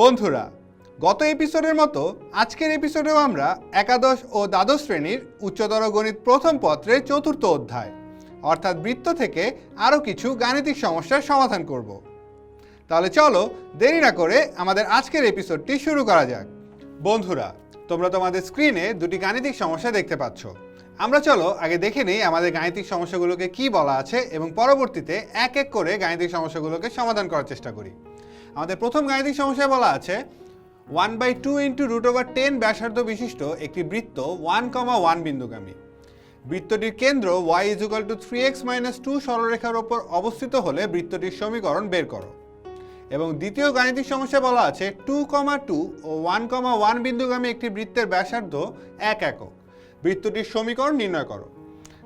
বন্ধুরা, গত এপিসোডের মতো আজকের এপিসোডেও আমরা একাদশ ও দ্বাদশ শ্রেণির উচ্চতর গণিত প্রথম পত্রের চতুর্থ অধ্যায়, অর্থাৎ বৃত্ত থেকে আরও কিছু গাণিতিক সমস্যার সমাধান করব। তাহলে চলো দেরি না করে আমাদের আজকের এপিসোডটি শুরু করা যাক। বন্ধুরা, তোমরা তোমাদের স্ক্রিনে দুটি গাণিতিক সমস্যা দেখতে পাচ্ছ। আমরা চলো আগে দেখে নেই আমাদের গাণিতিক সমস্যাগুলোকে কি বলা আছে এবং পরবর্তীতে এক এক করে গাণিতিক সমস্যাগুলোকে সমাধান করার চেষ্টা করি। আমাদের প্রথম গাণিতিক সমস্যায় বলা আছে one by two into root over ten ব্যাসার্ধ বিশিষ্ট একটি বৃত্ত ওয়ান কমা ওয়ান বিন্দুগামী। বৃত্তটির কেন্দ্র Y is equal to three X minus two সরলরেখার ওপর অবস্থিত হলে বৃত্তটির সমীকরণ বের করো। এবং দ্বিতীয় গাণিতিক সমস্যা বলা আছে টু কমা টু ও ওয়ান কমা ওয়ান বিন্দুগামী একটি বৃত্তের ব্যাসার্ধ এক একক। বৃত্তটির সমীকরণ নির্ণয় করো।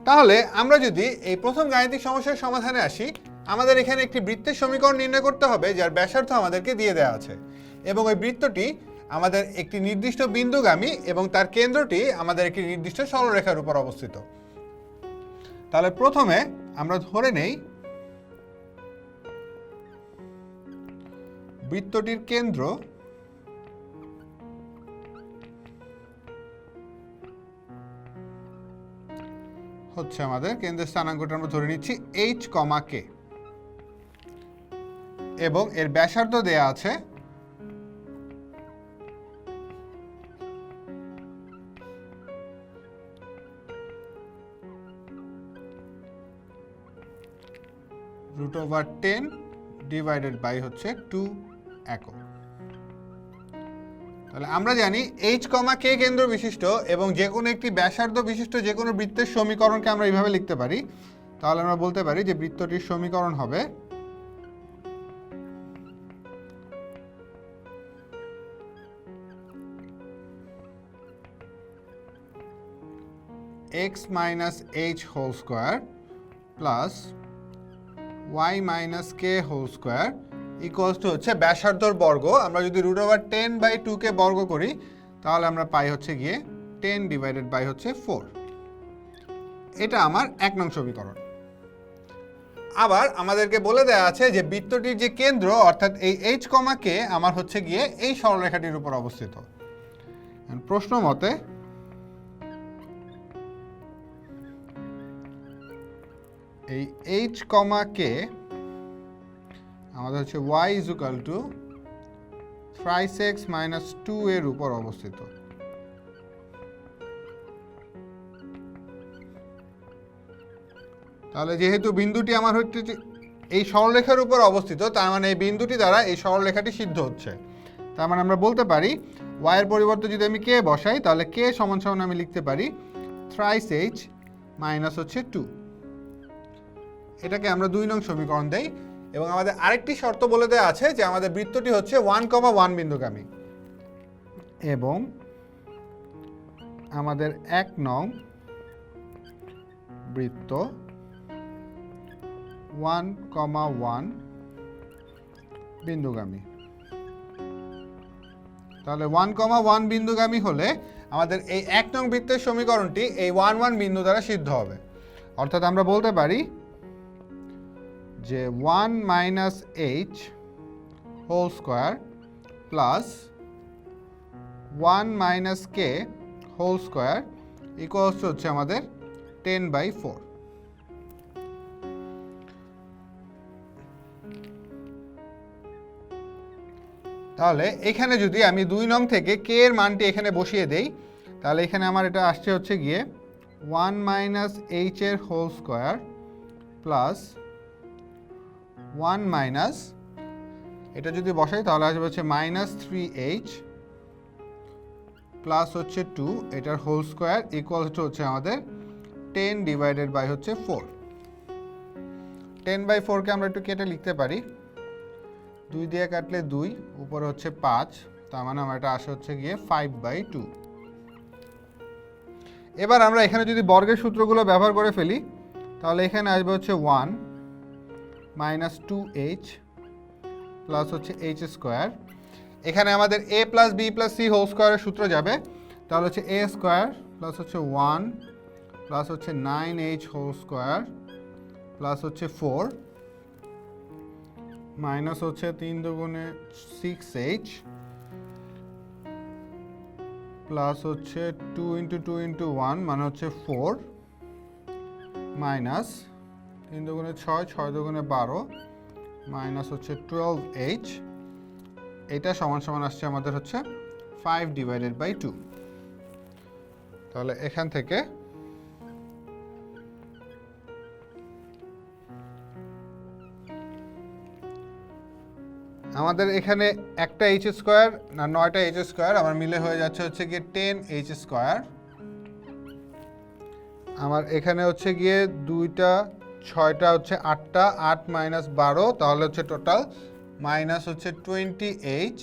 তাহলে আমরা যদি এই প্রথম গাণিতিক সমস্যার সমাধানে আসি আমাদের এখানে একটি বৃত্তের সমীকরণ নির্ণয় করতে হবে, যার ব্যাসার্ধ আমাদেরকে দিয়ে দেওয়া আছে। এবং ওই বৃত্তটি আমাদের একটি নির্দিষ্ট বিন্দুগামী এবং তার কেন্দ্রটি আমাদের একটি নির্দিষ্ট সরলরেখার উপর অবস্থিত। তাহলে প্রথমে আমরা ধরে নেই, বৃত্তটির কেন্দ্র হচ্ছে আমাদের কেন্দ্রের স্থানাঙ্কটা আমরা ধরে নিচ্ছি এইচ কমা কে এবং এর ব্যাসার্ধ দেয়া আছে root over ten divided by হচ্ছে টু একক। তাহলে আমরা জানি এইচ কমা কে কেন্দ্র বিশিষ্ট এবং যে কোনো একটি ব্যাসার্ধ বিশিষ্ট যে কোনো বৃত্তের সমীকরণকে আমরা এইভাবে লিখতে পারি। তাহলে আমরা বলতে পারি যে বৃত্তটির সমীকরণ হবে X minus H whole square plus Y minus K whole square equals to হচ্ছে ব্যাসার্ধর বর্গ। আমরা যদি রুট ওভার টেন বাই টুকে বর্গ করি, তাহলে আমরা পাই হচ্ছে গিয়ে টেন ডিভাইডেড বাই হচ্ছে ফোর এটা আমার এক নং সমীকরণ। আবার আমাদেরকে বলে দেওয়া আছে যে বৃত্তটির যে কেন্দ্র, অর্থাৎ এই এইচ কমাকে আমার হচ্ছে গিয়ে এই সরলরেখাটির উপর অবস্থিত। প্রশ্ন মতে এই এইচ কমা কে আমাদের হচ্ছে Y is equal to thrice X minus two এর উপর অবস্থিত। তাহলে যেহেতু বিন্দুটি আমার হচ্ছে এই সরলরেখার উপর অবস্থিত, তার মানে এই বিন্দুটি দ্বারা এই সরলরেখাটি সিদ্ধ হচ্ছে। তার মানে আমরা বলতে পারি ওয়াইয়ের পরিবর্তে যদি আমি কে বসাই, তাহলে কে সমান সমান আমি লিখতে পারি থ্রাইস এইচ মাইনাস হচ্ছে টু এটাকে আমরা দুই নং সমীকরণ দেই এবং আমাদের আরেকটি শর্ত বলে দেওয়া আছে যে আমাদের বৃত্তটি হচ্ছে ওয়ান কমা ওয়ান বিন্দুগামী। এবং আমাদের এক নং বৃত্ত ওয়ান কমা ওয়ান বিন্দুগামী। তাহলে ওয়ান কমা ওয়ান বিন্দুগামী হলে আমাদের এই এক নং বৃত্তের সমীকরণটি এই ওয়ান ওয়ান বিন্দু দ্বারা সিদ্ধ হবে। অর্থাৎ আমরা বলতে পারি যে one minus H whole square plus one minus K whole square equals হচ্ছে আমাদের টেন বাই ফোর। তাহলে এখানে যদি আমি দুই নং থেকে কে এর মানটি এখানে বসিয়ে দেই, তাহলে এখানে আমার এটা আসছে হচ্ছে গিয়ে ওয়ান মাইনাস এইচ এর whole square plus one minus, এটা যদি বসাই তাহলে আসবে হচ্ছে মাইনাস থ্রি এইচ প্লাস হচ্ছে টু, এটার হোল স্কোয়ার ইকুয়াল টু হচ্ছে আমাদের টেন ডিভাইডেড বাই হচ্ছে ফোর। টেন বাই ফোরকে আমরা একটু কেটে লিখতে পারি। দুই দিয়ে কাটলে দুই, উপরে হচ্ছে পাঁচ, তার মানে আমার এটা আসে হচ্ছে গিয়ে ফাইভ বাই টু এবার আমরা এখানে যদি বর্গের সূত্রগুলো ব্যবহার করে ফেলি, তাহলে এখানে আসবে হচ্ছে one minus two H plus হচ্ছে এইচ স্কোয়ার এখানে আমাদের A plus B plus C whole স্কোয়ারের সূত্র যাবে। তাহলে হচ্ছে এ স্কোয়ার প্লাস হচ্ছে ওয়ান প্লাস হচ্ছে nine H whole square plus হচ্ছে ফোর মাইনাস হচ্ছে তিন দুগুণে সিক্স এইচ প্লাস হচ্ছে two into two into one মানে হচ্ছে ফোর মাইনাস তিন দুগুণে ছয় ছয় দুগুণে বারো, মাইনাস হচ্ছে টুয়েলভ এইচ এটা সমান সমান আসছে আমাদের হচ্ছে ফাইভ ডিভাইডেড বাই টু তাহলে এখান থেকে আমাদের এখানে একটা এইচ স্কোয়ার না নয়টা এইচ স্কোয়ার আমার মিলে হয়ে যাচ্ছে হচ্ছে গিয়ে টেন এইচ স্কোয়ার আমার এখানে হচ্ছে গিয়ে দুইটা ছয়টা হচ্ছে আটটা, আট মাইনাস বারো, তাহলে হচ্ছে টোটাল মাইনাস হচ্ছে টোয়েন্টি এইচ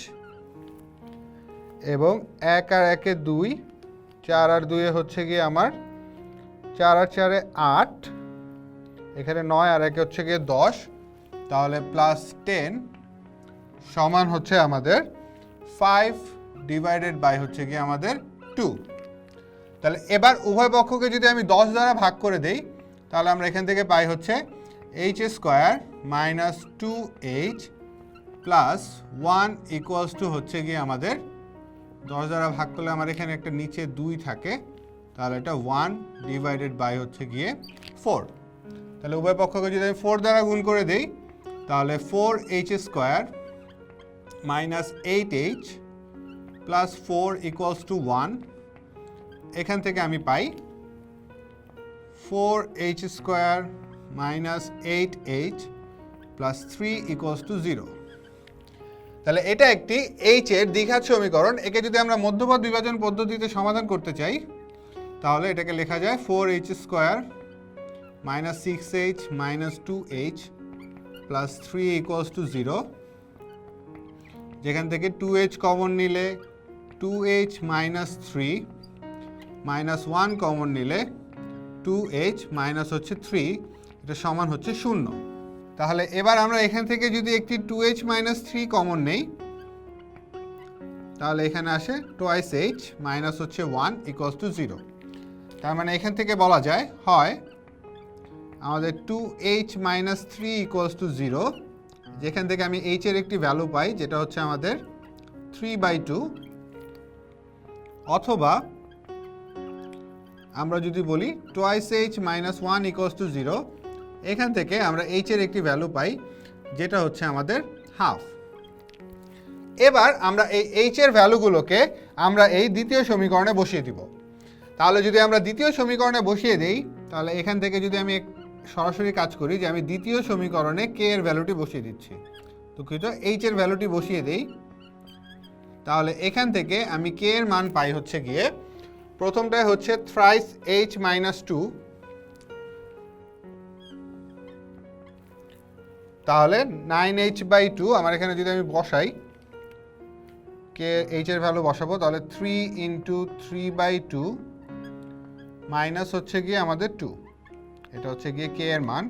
এবং এক আর একে দুই, চার আর দুয়ে হচ্ছে গিয়ে আমার চার আর চারে আট, এখানে নয় আর একে হচ্ছে গিয়ে দশ, তাহলে প্লাস টেন সমান হচ্ছে আমাদের ফাইভ ডিভাইডেড বাই হচ্ছে গিয়ে আমাদের টু তাহলে এবার উভয় পক্ষকে যদি আমি দশ দ্বারা ভাগ করে দেই তাহলে আমরা এখান থেকে পাই হচ্ছে H square minus two H plus one equals to হচ্ছে গিয়ে আমাদের দশ দ্বারা ভাগ করলে আমার এখানে একটা নিচে দুই থাকে, তাহলে এটা ওয়ান ডিভাইডেড বাই হচ্ছে গিয়ে ফোর তাহলে উভয় পক্ষকে যদি আমি ফোর দ্বারা গুণ করে দেই, তাহলে four H square minus eight H plus four equals to one এখান থেকে আমি পাই four H square minus eight H plus three equals to zero তাহলে এটা একটি এইচ এর দ্বিঘাত সমীকরণ। একে যদি আমরা মধ্যপদ বিভাজন পদ্ধতিতে সমাধান করতে চাই, তাহলে এটাকে লেখা যায় four H square minus six H minus two H plus three equals to zero যেখান থেকে টু এইচ কমন নিলে two H minus three minus one common নিলে টু এইচ মাইনাস হচ্ছে থ্রি এটা সমান হচ্ছে শূন্য। তাহলে এবার আমরা এখান থেকে যদি একটি two H minus three common নেই, তাহলে এখানে আসে টোয়াইস এইচ মাইনাস হচ্ছে ওয়ান ইকুয়ালস টু জিরো তার মানে এখান থেকে বলা যায়, হয় আমাদের two H minus three equals to zero যেখান থেকে আমি এইচ এর একটি ভ্যালু পাই, যেটা হচ্ছে আমাদের থ্রি বাই টু অথবা আমরা যদি বলি twice H minus one equals to zero এখান থেকে আমরা এইচ এর একটি ভ্যালু পাই, যেটা হচ্ছে আমাদের হাফ এবার আমরা এই এইচ এর ভ্যালুগুলোকে আমরা এই দ্বিতীয় সমীকরণে বসিয়ে দিব। তাহলে যদি আমরা দ্বিতীয় সমীকরণে বসিয়ে দিই, তাহলে এখান থেকে যদি আমি সরাসরি কাজ করি যে আমি দ্বিতীয় সমীকরণে কে এর ভ্যালুটি বসিয়ে দিচ্ছি। দুঃখিত এইচ এর ভ্যালুটি বসিয়ে দিই, তাহলে এখান থেকে আমি কে এর মান পাই হচ্ছে গিয়ে প্রথমটায় হচ্ছে থ্রাইস এইচ মাইনাস টু তাহলে নাইন এইচ বাই টু আমার এখানে যদি আমি বসাই, কে এইচ এর ভ্যালু বসাবো, তাহলে three into three by two minus হচ্ছে গিয়ে আমাদের টু এটা হচ্ছে গিয়ে কে এর মান।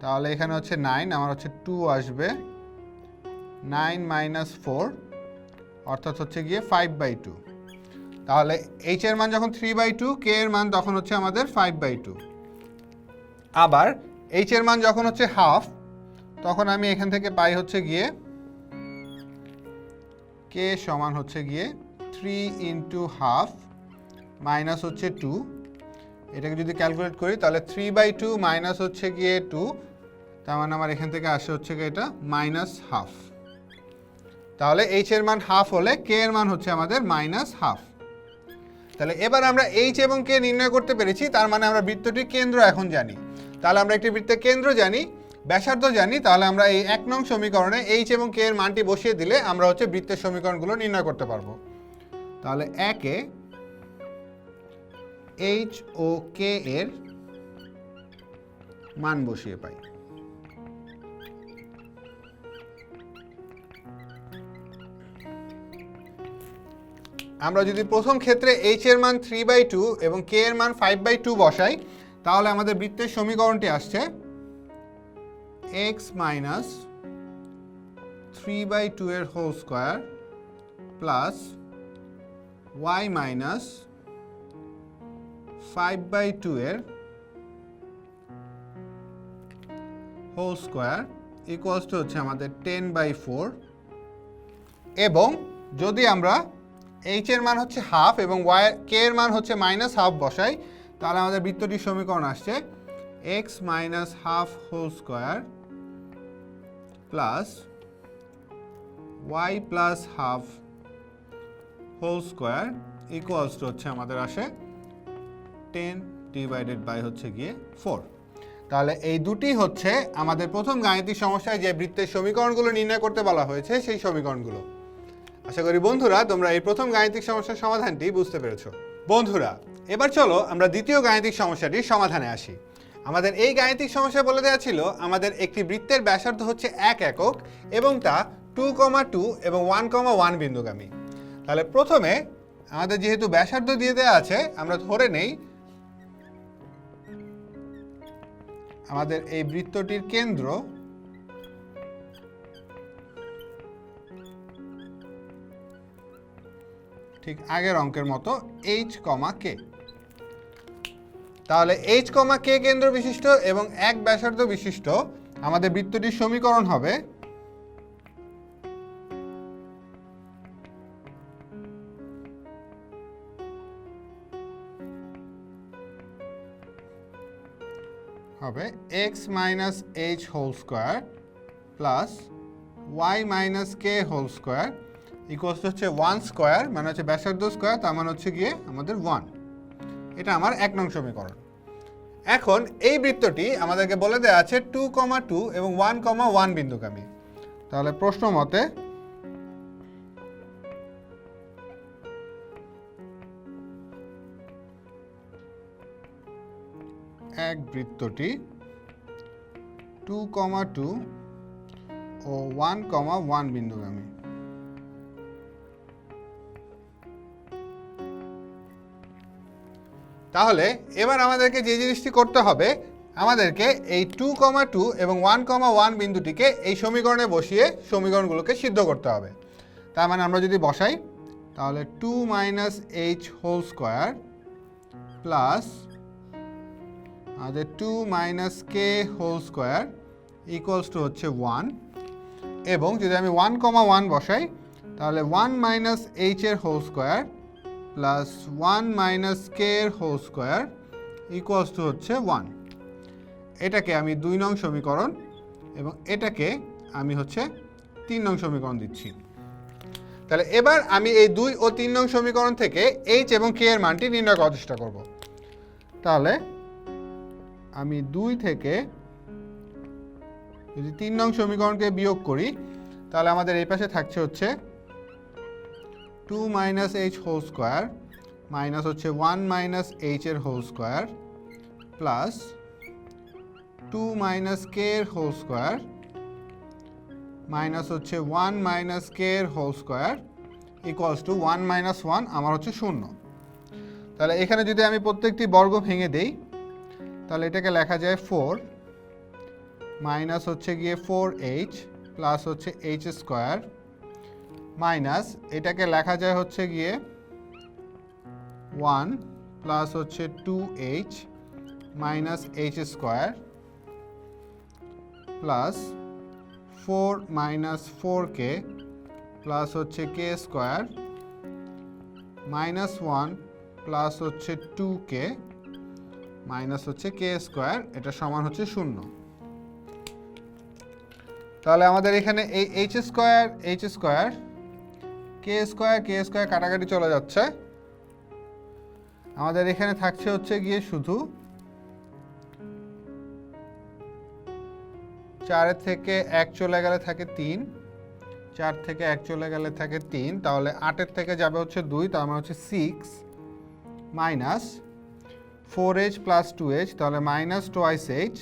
তাহলে এখানে হচ্ছে নাইন আমার হচ্ছে টু আসবে। নাইন মাইনাস ফোর অর্থাৎ হচ্ছে গিয়ে ফাইভ বাই টু তাহলে এইচ এর মান যখন থ্রি বাই টু কে এর মান তখন হচ্ছে আমাদের ফাইভ বাই টু আবার এইচ এর মান যখন হচ্ছে হাফ তখন আমি এখান থেকে পাই হচ্ছে গিয়ে কে সমান হচ্ছে গিয়ে থ্রি ইন্টু হাফ মাইনাস হচ্ছে টু এটাকে যদি ক্যালকুলেট করি, তাহলে থ্রি বাই টু মাইনাস হচ্ছে গিয়ে টু তার মানে আমার এখান থেকে আসে হচ্ছে গিয়ে এটা মাইনাস হাফ তাহলে এইচ এর মান হাফ হলে কে এর মান হচ্ছে আমাদের মাইনাস হাফ তাহলে এবার আমরা এইচ এবং কে নির্ণয় করতে পেরেছি, তার মানে আমরা বৃত্তটির কেন্দ্র এখন জানি। তাহলে আমরা একটি বৃত্তের কেন্দ্র জানি, ব্যাসার্ধ জানি, তাহলে আমরা এই এক নং সমীকরণে এইচ এবং কে এর মানটি বসিয়ে দিলে আমরা হচ্ছে বৃত্তের সমীকরণগুলো নির্ণয় করতে পারব। তাহলে একে এইচ ও কে এর মান বসিয়ে পাই। আমরা যদি প্রথম ক্ষেত্রে এইচ এর মান থ্রি বাই টু এবং কে এর মান ফাইভ বাই টু বসাই, তাহলে আমাদের বৃত্তের সমীকরণটি আসছে X minus three by two এর whole square plus Y minus five by two এর হোল স্কোয়ার ইকুয়ালস টু হচ্ছে আমাদের টেন বাই ফোর এবং যদি আমরা এইচ এর মান হচ্ছে হাফ এবং ওয়াই কে এর মান হচ্ছে মাইনাস হাফ বসাই, তাহলে আমাদের বৃত্তটির সমীকরণ আসছে। X minus half whole square plus Y plus half whole square equals to হচ্ছে আমাদের আসে টেন ডিভাইডেড বাই হচ্ছে গিয়ে ফোর তাহলে এই দুটি হচ্ছে আমাদের প্রথম গাণিতিক সমস্যায় যে বৃত্তের সমীকরণগুলো নির্ণয় করতে বলা হয়েছে, সেই সমীকরণগুলো। আশা করি বন্ধুরা, তোমরা এই প্রথম গাণিতিক সমস্যার সমাধানটি বুঝতে পেরেছ। বন্ধুরা, এবার চলো আমরা দ্বিতীয় গাণিতিক সমস্যাটির সমাধানে আসি। আমাদের এই গাণিতিক সমস্যা বলে দেওয়া ছিল, আমাদের একটি বৃত্তের ব্যাসার্ধ হচ্ছে এক একক এবং তা টু কমা টু এবং ওয়ান কমা ওয়ান বিন্দুগামী। তাহলে প্রথমে আমাদের যেহেতু ব্যাসার্ধ দিয়ে দেওয়া আছে, আমরা ধরে নেই, আমাদের এই বৃত্তটির কেন্দ্র ঠিক আগের অঙ্কের মতো এইচ কমা কে তাহলে এইচ কমা কে কেন্দ্র বিশিষ্ট এবং এক ব্যাসার্ধ বিশিষ্ট আমাদের বৃত্তটির সমীকরণ হবে হবে X minus H whole square plus Y minus K whole square equals হচ্ছে ওয়ান স্কোয়ার মানে হচ্ছে ব্যাসার্ধ স্কোয়ার তার মানে হচ্ছে গিয়ে আমাদের ওয়ান এটা আমার এক নং সমীকরণ। এখন এই বৃত্তটি আমাদেরকে বলে দেওয়া আছে টু কমা টু এবং ওয়ান কমা ওয়ান বিন্দুগামী তাহলে প্রশ্ন মতে, এক বৃত্তটি টু কমা টু ও ওয়ান কমা ওয়ান বিন্দুগামী তাহলে এবার আমাদেরকে যে জিনিসটি করতে হবে, আমাদেরকে এই টু কমা টু এবং ওয়ান কমা ওয়ান বিন্দুটিকে এই সমীকরণে বসিয়ে সমীকরণগুলোকে সিদ্ধ করতে হবে। তার মানে আমরা যদি বসাই, তাহলে two minus H whole square plus আমাদের two minus K whole square equals to হচ্ছে ওয়ান এবং যদি আমি ওয়ান কমা ওয়ান বসাই, তাহলে ওয়ান মাইনাস এইচ এর whole square plus one minus K এর হোল স্কোয়ার ইকুয়ালস টু হচ্ছে ওয়ান এটাকে আমি দুই নং সমীকরণ এবং এটাকে আমি হচ্ছে তিন নং সমীকরণ দিচ্ছি। তাহলে এবার আমি এই দুই ও তিন নং সমীকরণ থেকে এইচ এবং কে এর মানটি নির্ণয় করার চেষ্টা করব। তাহলে আমি দুই থেকে যদি তিন নং সমীকরণকে বিয়োগ করি, তাহলে আমাদের এই পাশে থাকছে হচ্ছে two minus H whole square minus হচ্ছে ওয়ান মাইনাস এইচ এর whole square plus two minus K এর হোল স্কোয়ার মাইনাস হচ্ছে ওয়ান মাইনাস কে এর whole square equals to one minus one আমার হচ্ছে শূন্য। তাহলে এখানে যদি আমি প্রত্যেকটি বর্গ ভেঙে দেই, তাহলে এটাকে লেখা যায় ফোর মাইনাস হচ্ছে গিয়ে ফোর এইচ প্লাস হচ্ছে এইচ স্কোয়ার মাইনাস, এটাকে লেখা যায় হচ্ছে গিয়ে ওয়ান প্লাস হচ্ছে two h minus h square plus four minus four k plus হচ্ছে k square minus one plus হচ্ছে টু কে মাইনাস হচ্ছে কে স্কোয়ার, এটা সমান হচ্ছে শূন্য। তাহলে আমাদের এখানে এই h square h square k square k square কাটাকাটি চলে যাচ্ছে। আমাদের এখানে থাকছে হচ্ছে গিয়ে শুধু চারের থেকে এক চলে গেলে থাকে তিন, চার থেকে এক চলে গেলে থাকে তিন, তাহলে আটের থেকে যাবে হচ্ছে দুই, তার মানে হচ্ছে six minus four h plus two h তাহলে মাইনাস টোয়াইস এইচ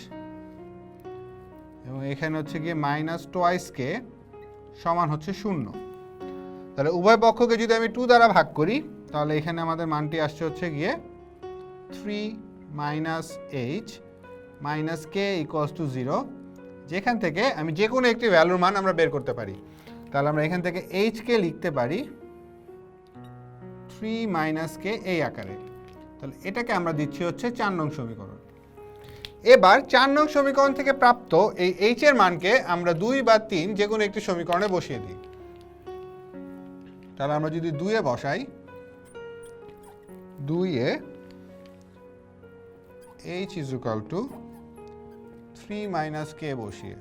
এবং এখানে হচ্ছে গিয়ে মাইনাস টোয়াইস কে সমান হচ্ছে শূন্য। তাহলে উভয় পক্ষকে যদি আমি টু দ্বারা ভাগ করি, তাহলে এখানে আমাদের মানটি আসছে হচ্ছে গিয়ে three minus h minus k equals to zero যেখান থেকে আমি যে কোনো একটি ভ্যালুর মান আমরা বের করতে পারি। তাহলে আমরা এখান থেকে এইচকে লিখতে পারি থ্রি মাইনাস কে এই আকারে। তাহলে এটাকে আমরা দিচ্ছি হচ্ছে চার নং সমীকরণ। এবার চার নং সমীকরণ থেকে প্রাপ্ত এই এইচ এর মানকে আমরা দুই বা তিন যে কোনো একটি সমীকরণে বসিয়ে দিই। তাহলে আমরা যদি দুইয়ে বসাই, দুইয়ে h is equal to three minus k বসিয়ে।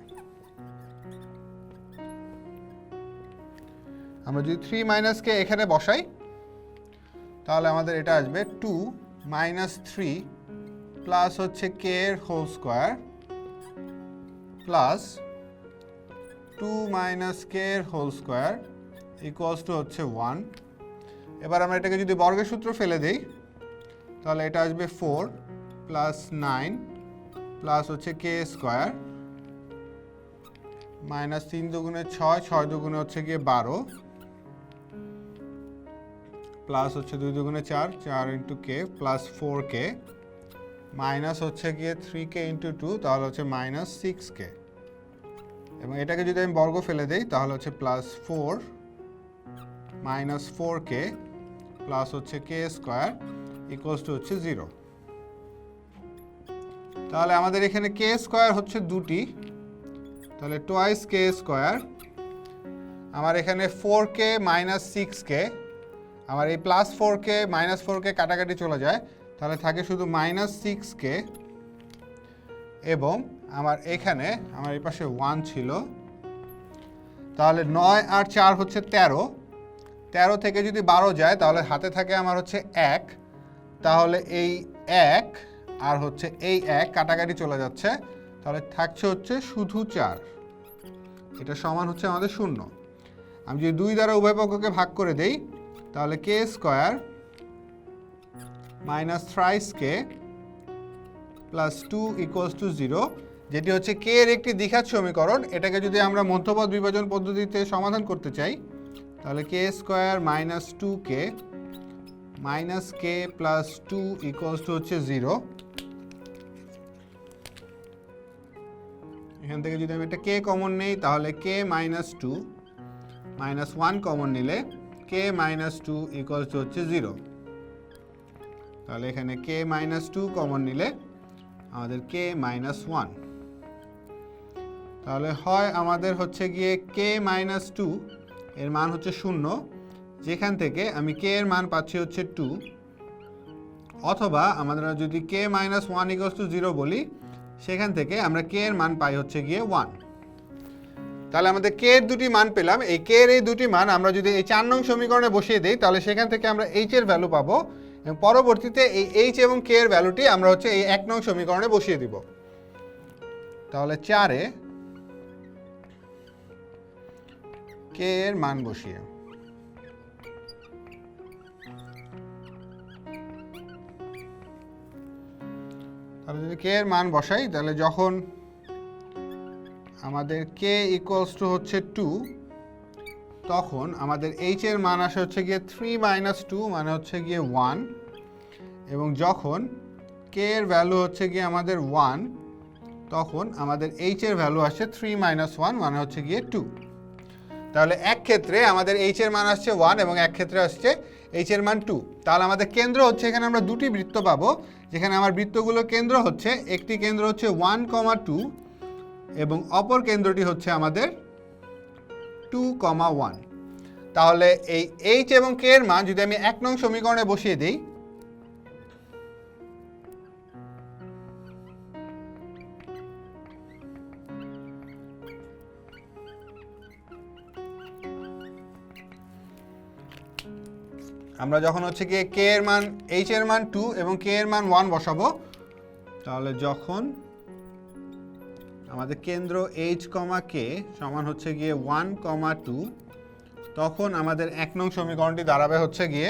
আমরা যদি থ্রি মাইনাস কে এখানে বসাই, তাহলে আমাদের এটা আসবে টু মাইনাস থ্রি প্লাস হচ্ছে কে এর whole square plus two minus k এর হোল স্কোয়ার ইকুয়ালস টু হচ্ছে ওয়ান এবার আমরা এটাকে যদি বর্গের সূত্র ফেলে দিই, তাহলে এটা আসবে ফোর প্লাস নাইন প্লাস হচ্ছে কে স্কোয়ার মাইনাস তিন দুগুণে ছয় ছয় দুগুণে হচ্ছে গিয়ে বারো প্লাস হচ্ছে দুই দুগুণে চার চার into k plus four k minus হচ্ছে গিয়ে থ্রি কে ইন্টু টু তাহলে হচ্ছে মাইনাস সিক্স কে এবং এটাকে যদি আমি বর্গ ফেলে দিই, তাহলে হচ্ছে plus four minus four k plus হচ্ছে কে স্কোয়ার ইকুয়ালস টু হচ্ছে জিরো তাহলে আমাদের এখানে কে স্কোয়ার হচ্ছে দুটি। তাহলে টোয়াইস কে স্কোয়ার আমার এখানে four k minus six k আমার এই plus four k minus four k কাটাকাটি চলে যায়। তাহলে থাকে শুধু মাইনাস সিক্স কে এবং আমার এখানে আমার এই পাশে ওয়ান ছিল। তাহলে নয় আর চার হচ্ছে তেরো। তেরো থেকে যদি বারো যায়, তাহলে হাতে থাকে আমার হচ্ছে এক। তাহলে এই এক আর হচ্ছে এই এক কাটাকাটি চলে যাচ্ছে। তাহলে থাকছে হচ্ছে শুধু চার। এটা সমান হচ্ছে আমাদের শূন্য। আমি যদি দুই দ্বারা উভয় পক্ষকে ভাগ করে দেই, তাহলে k square? Minus thrice k? Plus two equals to zero, যেটি হচ্ছে কে এর একটি দ্বিঘাত সমীকরণ। এটাকে যদি আমরা মধ্যপদ বিভাজন পদ্ধতিতে সমাধান করতে চাই তাহলে k square minus two k minus k plus two equals to হচ্ছে জিরো এখান থেকে যদি আমি একটা কে কমন নেই, তাহলে k minus two minus one common নিলে k minus two equals to হচ্ছে জিরো তাহলে এখানে কে মাইনাস টু কমন নিলে আমাদের কে মাইনাস ওয়ান তাহলে হয় আমাদের হচ্ছে গিয়ে কে মাইনাস টু এর মান হচ্ছে শূন্য। যেখান থেকে আমি কে এর মান পাচ্ছি হচ্ছে টু অথবা আমরা যদি k minus one equals to zero বলি, সেখান থেকে আমরা কে এর মান পাই হচ্ছে গিয়ে ওয়ান তাহলে আমাদের কে এর দুটি মান পেলাম। এই কে এর এই দুটি মান আমরা যদি এই চার নং সমীকরণে বসিয়ে দিই, তাহলে সেখান থেকে আমরা এইচ এর ভ্যালু পাবো এবং পরবর্তীতে এই এইচ এবং কে এর ভ্যালুটি আমরা হচ্ছে এই এক নং সমীকরণে বসিয়ে দিব। তাহলে চারে কে এর মান বসিয়ে? তাহলে যদি কে এর মান বসাই, তাহলে যখন আমাদের কে ইকুয়ালস টু হচ্ছে টু তখন আমাদের এইচ এর মান আসে হচ্ছে গিয়ে থ্রি মাইনাস টু মানে হচ্ছে গিয়ে ওয়ান এবং যখন কে এর ভ্যালু হচ্ছে গিয়ে আমাদের ওয়ান তখন আমাদের এইচ এর ভ্যালু আসে থ্রি মাইনাস ওয়ান মানে হচ্ছে গিয়ে টু তাহলে এক ক্ষেত্রে আমাদের এইচ এর মান আসছে ওয়ান এবং এক ক্ষেত্রে আসছে এইচ এর মান টু তাহলে আমাদের কেন্দ্র হচ্ছে, এখানে আমরা দুটি বৃত্ত পাবো। যেখানে আমার বৃত্তগুলো কেন্দ্র হচ্ছে, একটি কেন্দ্র হচ্ছে ওয়ান কমা টু এবং অপর কেন্দ্রটি হচ্ছে আমাদের টু কমা ওয়ান তাহলে এই এইচ এবং কে এর মান যদি আমি এক নং সমীকরণে বসিয়ে দিই আমরা যখন হচ্ছে গিয়ে কে এর মান এইচ এর মান টু এবং কে এর মান ওয়ান বসাবো, তাহলে যখন আমাদের কেন্দ্র এইচ কমা কে সমান হচ্ছে গিয়ে ওয়ান কমা টু তখন আমাদের এক নং সমীকরণটি দাঁড়াবে হচ্ছে গিয়ে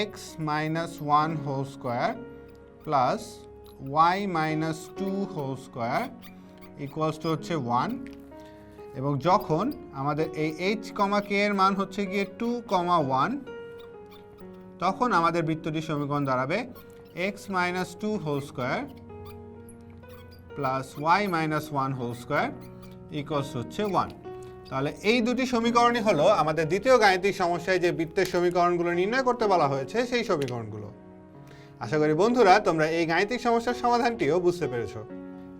x minus one whole square plus y minus two whole square equals to হচ্ছে ওয়ান এবং যখন আমাদের এই এইচ কমা কে এর মান হচ্ছে গিয়ে টু কমা ওয়ান তখন আমাদের বৃত্তটির সমীকরণ দাঁড়াবে x minus two whole square plus y minus one whole square equals হচ্ছে ওয়ান তাহলে এই দুটি সমীকরণই হলো আমাদের দ্বিতীয় গাণিতিক সমস্যায় যে বৃত্তের সমীকরণগুলো নির্ণয় করতে বলা হয়েছে, সেই সমীকরণগুলো। আশা করি বন্ধুরা, তোমরা এই গাণিতিক সমস্যার সমাধানটিও বুঝতে পেরেছ।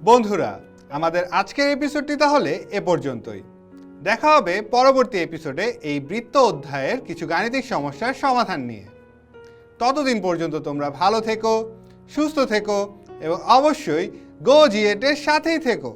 বন্ধুরা, আমাদের আজকের এপিসোডটি তাহলে এ পর্যন্তই। দেখা হবে পরবর্তী এপিসোডে এই বৃত্ত অধ্যায়ের কিছু গাণিতিক সমস্যার সমাধান নিয়ে। ততদিন পর্যন্ত তোমরা ভালো থেকো সুস্থ থেকো এবং অবশ্যই গো জিএটের সাথেই থেকো।